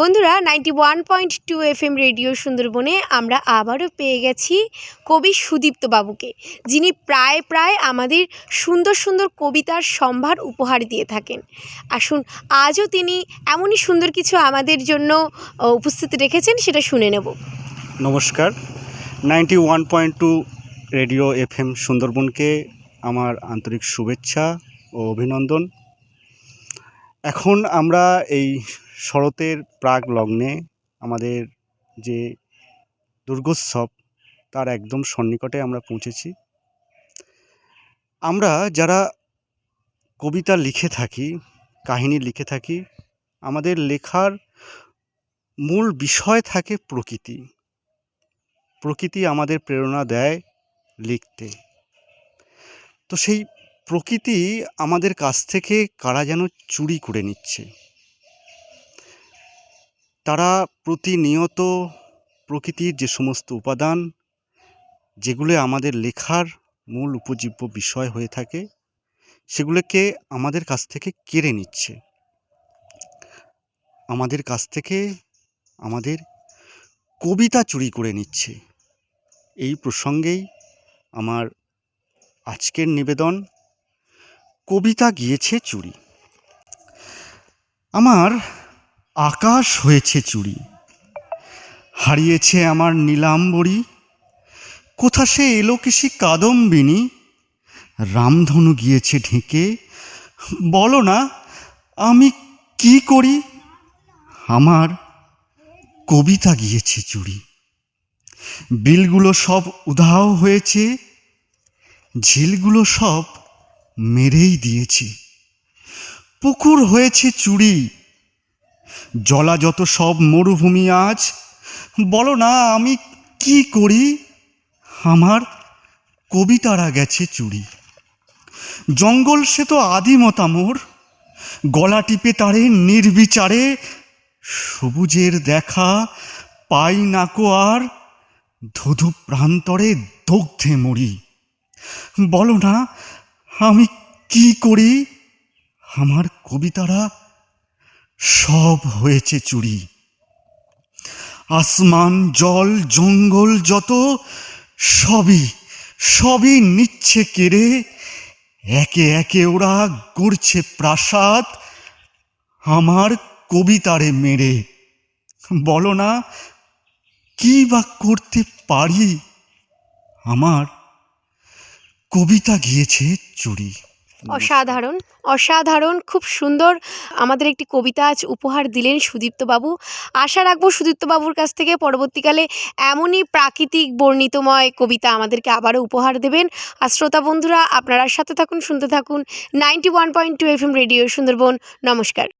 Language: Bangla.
বন্ধুরা ninety one point two F M radio সুন্দরবনে আমরা আবারও পেয়ে গেছি কবি সুদীপ্ত বাবুকে, যিনি প্রায় প্রায় আমাদের সুন্দর সুন্দর কবিতার সম্ভার উপহার দিয়ে থাকেন। আসুন, আজও তিনি এমনই সুন্দর কিছু আমাদের জন্য উপস্থিত রেখেছেন, সেটা শুনে নেব। নমস্কার। Ninety one point two radio F M সুন্দরবনকে আমার আন্তরিক শুভেচ্ছা ও অভিনন্দন। এখন আমরা এই শরতের প্রাক লগ্নে আমাদের যে দুর্গোৎসব, তার একদম সন্নিকটে আমরা পৌঁছেছি। আমরা যারা কবিতা লিখে থাকি, কাহিনী লিখে থাকি, আমাদের লেখার মূল বিষয় থাকে প্রকৃতি। প্রকৃতি আমাদের প্রেরণা দেয় লিখতে। তো সেই প্রকৃতি আমাদের কাছ থেকে কারা যেন চুরি করে নিচ্ছে। তারা প্রতিনিয়ত প্রকৃতির যে সমস্ত উপাদান, যেগুলো আমাদের লেখার মূল উপজীব্য বিষয় হয়ে থাকে, সেগুলোকে আমাদের কাছ থেকে কেড়ে নিচ্ছে। আমাদের কাছ থেকে আমাদের কবিতা চুরি করে নিচ্ছে। এই প্রসঙ্গেই আমার আজকের নিবেদন, কবিতা গিয়েছে চুরি। আমার আকাশ হয়েছে চুরি। হারিয়েছে আমার নীলাম্বরী। কোথা সে এলো কিসি কাদম্বিনী? রামধনু গিয়েছে ঢেকে। বলো না, আমি কি করি? আমার কবিতা গিয়েছে চুরি। বিলগুলো সব উধাও হয়েছে। ঝিলগুলো সব মেরেই দিয়েছে। পুকুর হয়েছে চুরি। জলা যত সব মরুভূমি আজ। বলো না, আমি কি করি? আমার কবিতারা গেছে চুরি। জঙ্গল সে তো আদিমতা মোর। গলা টিপে তারে নির্বিচারে। সবুজের দেখা পাই নাকো আর। ধুধু প্রান্তরে দগ্ধে মরি। বলো না, আমি কি করি? আমার কবিতারা সব হয়েছে চুরি। আসমান, জল, জঙ্গল যত, সবই সবই নিচ্ছে কেড়ে। একে একে ওরা গড়ছে প্রাসাদ, আমার কবিতারে মেরে। বলো না, কি বা করতে পারি? আমার কবিতা গিয়েছে চুরি। অসাধারণ অসাধারণ, খুব সুন্দর। আমাদের একটি কবিতা আজ উপহার দিলেন সুদীপ্তবাবু। আশা রাখব সুদীপ্তবাবুর কাছ থেকে পরবর্তীকালে এমনই প্রাকৃতিক বর্ণিতময় কবিতা আমাদেরকে আবারও উপহার দেবেন। আর শ্রোতা বন্ধুরা, আপনারা সাথে থাকুন, শুনতে থাকুন। Ninety one point two F M radio Sundarban. নমস্কার।